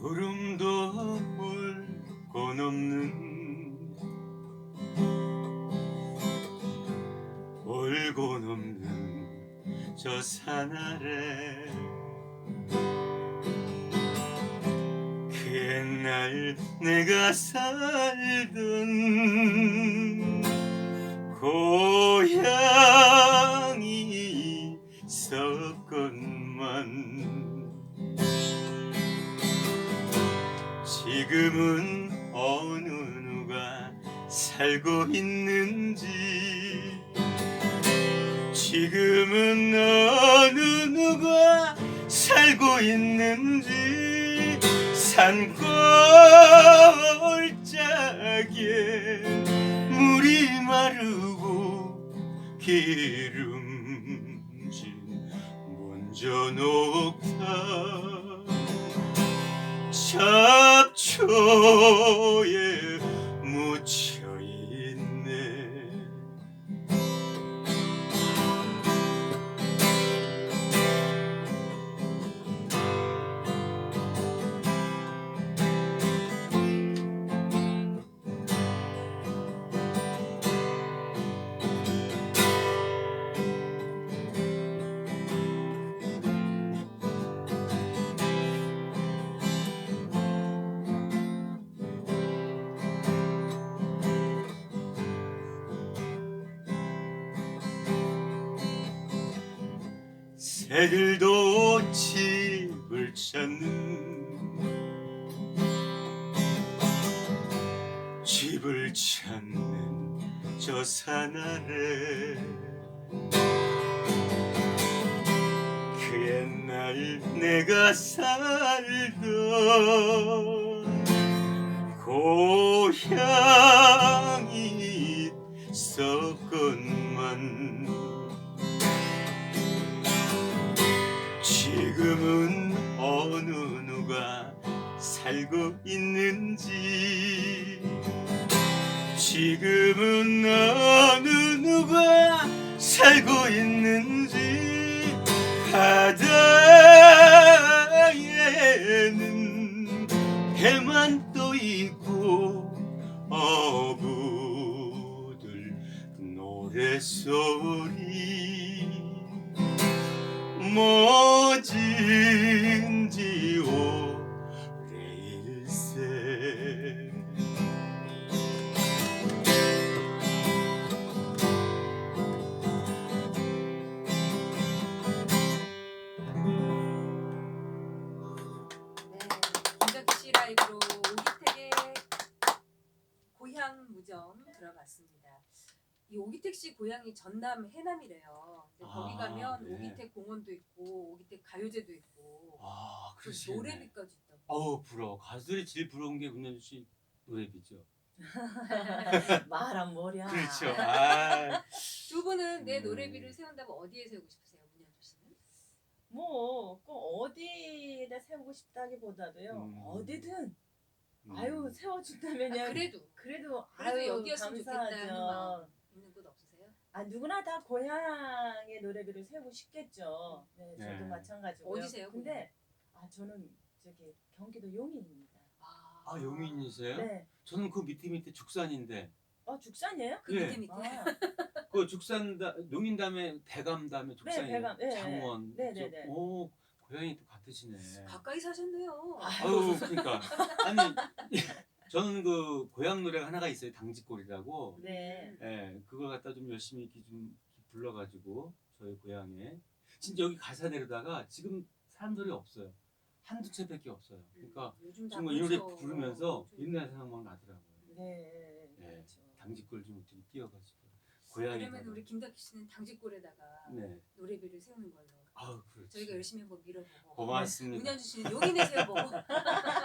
구름도 울고 넘는 울고 넘는 저 산 아래 그 옛날 내가 살던 고향 지금은 어느 누가 살고 있는지. 지금은 어느 누가 살고 있는지. 산골짜기에 물이 마르고 기름진 먼저 녹타 Oh, yeah. 새들도 집을 찾는 집을 찾는 저 산 아래 그 옛날 내가 살던 고향이 있었건만 지금은 어느 누가 살고 있는지. 지금은 어느 누가 살고 있는지. 바다에는 해만 떠 있고 어부들 노래소리. 뭐 진지 오래일세 네, 라이브로 오기택의 고향 무정 들어봤습니다. 이 오기택 씨 고향이 전남 해남이래요. 근데 거기 아, 가면 네. 오기택 공원도 있고 오기택 가요제도 있고 아 그 그러시네 노래비까지 있다고. 어우 부러워 가수들이 제일 부러운 게 문현주 씨 노래비죠 말한 뭐랴. 그렇죠 아 두 분은 내 음. 노래비를 세운다면 어디에 세우고 싶으세요, 문현주 씨는? 뭐꼭 어디에다 세우고 싶다기보다도요. 음. 어디든 음. 아유 세워준다면요. 아, 그래도 그래도 그래도 아유 여기였으면 좋겠다는 감사하죠. 마음? 아 누구나 다 고향의 노래비를 세우고 싶겠죠. 네, 저도 네. 마찬가지고요. 어디세요, 근데 아 저는 저기 경기도 용인입니다. 아, 아 용인이세요? 네. 저는 그 밑에 밑에 죽산인데 어 죽산이에요? 그 예. 밑에 밑에. 아, 그 죽산 다 용인 다음에 대감 다음에 죽산이에요 대감, 네, 장원 네, 저- 네, 네. 오 고향이 또 같으시네 가까이 사셨네요. 아유 그러니까 아니 저는 그 고향 노래가 하나가 있어요. 당직골이라고. 네. 예 그걸 갖다 좀 열심히 이렇게 좀 불러가지고 저희 고향에. 진짜 여기 가사 내려다가 지금 사람들이 없어요. 한두 채밖에 없어요. 그러니까 요즘 다 정말 이 노래 그렇죠. 부르면서 요즘. 옛날 생각만 나더라고요. 네. 네. 그렇죠. 당직골 좀 어떻게 띄워가지고 고향에 그러면 우리 김덕기 씨는 당직골에다가 네. 노래비를 세우는 걸로. 아우 그렇지. 저희가 열심히 한번 밀어보고. 고맙습니다. 문현주 씨는 용인에 세워보고